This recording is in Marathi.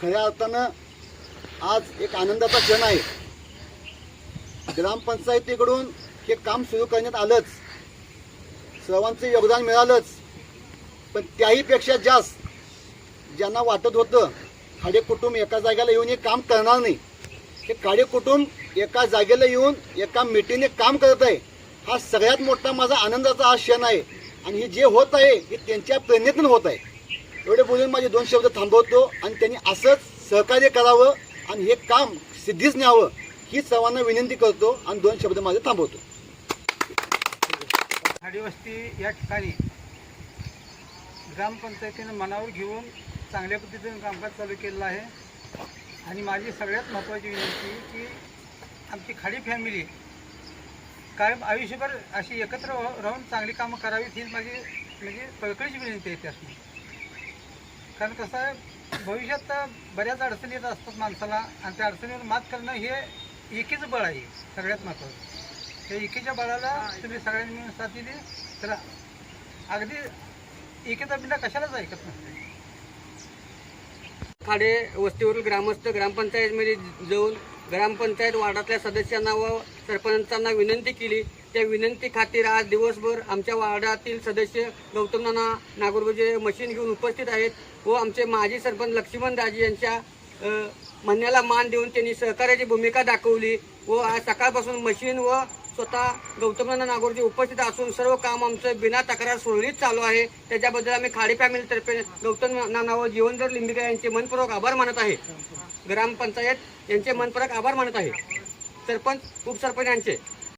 खऱ्या अर्थानं आज एक आनंदाचा क्षण आहे. ग्रामपंचायतीकडून हे काम सुरू करण्यात आलंच. सर्वांचं योगदान मिळालंच. पण त्याहीपेक्षा जास्त ज्यांना वाटत होतं खाडे कुटुंब एका जागेला येऊन हे काम करणार नाही. हे काडे कुटुंब एका जागेला येऊन एका मिटीने काम करत आहे. हा सगळ्यात मोठा माझा आनंदाचा हा क्षण आहे. आणि हे जे होत आहे हे त्यांच्या प्रेरणेतून होत आहे. एवढे बोलून माझे दोन शब्द थांबवतो आणि त्यांनी असंच सहकार्य करावं आणि हे काम सिद्धीच न्यावं ही सर्वांना विनंती करतो आणि दोन शब्द माझे थांबवतो. खाडीवस्ती या ठिकाणी ग्रामपंचायतीनं मनावर घेऊन चांगल्या पद्धतीनं कामकाज चालू केलेलं आहे. आणि माझी सगळ्यात महत्त्वाची विनंती की आमची खाडी फॅमिली कायम आयुष्यभर अशी एकत्र राह- राहून चांगली कामं करावीत ही माझी म्हणजे कळकळीची विनंती आहे त्यासनी कारण कसं आहे भविष्यात बऱ्याच अडचणी येत असतात माणसाला आणि त्या अडचणीवर मात करणं हे एकीचं बळ आहे सगळ्यात महत्त्वाचं. त्या एकीच्या बळाला तुम्ही सगळ्यांनी मिळून साथ दिली तर अगदी एकेचा बिंडा कशालाच ऐकत नसते. खाडे वस्तीवरील ग्रामस्थ ग्रामपंचायतमध्ये जाऊन ग्रामपंचायत वार्डातल्या सदस्यांना व सरपंचांना विनंती केली. त्या विनंती खातीर आज दिवसभर आमच्या वार्डातील सदस्य गौतम नाना नागोरगोजे मशीन घेऊन उपस्थित आहेत व आमचे माजी सरपंच लक्ष्मण दाजी यांच्या म्हणण्याला मान देऊन त्यांनी सहकार्याची भूमिका दाखवली व आज सकाळपासून मशीन व स्वतः गौतम नागोरजी उपस्थित असून सर्व काम आमचं बिना तक्रार सुरळीत चालू आहे. त्याच्याबद्दल आम्ही खाडी फॅमिलीतर्फे गौतम नाना व जीवनधर लिंबिका यांचे मनपूर्वक आभार मानत आहे. ग्रामपंचायत यांचे मनपूर्वक आभार मानत आहे. सरपंच उपसरपंच यांचे.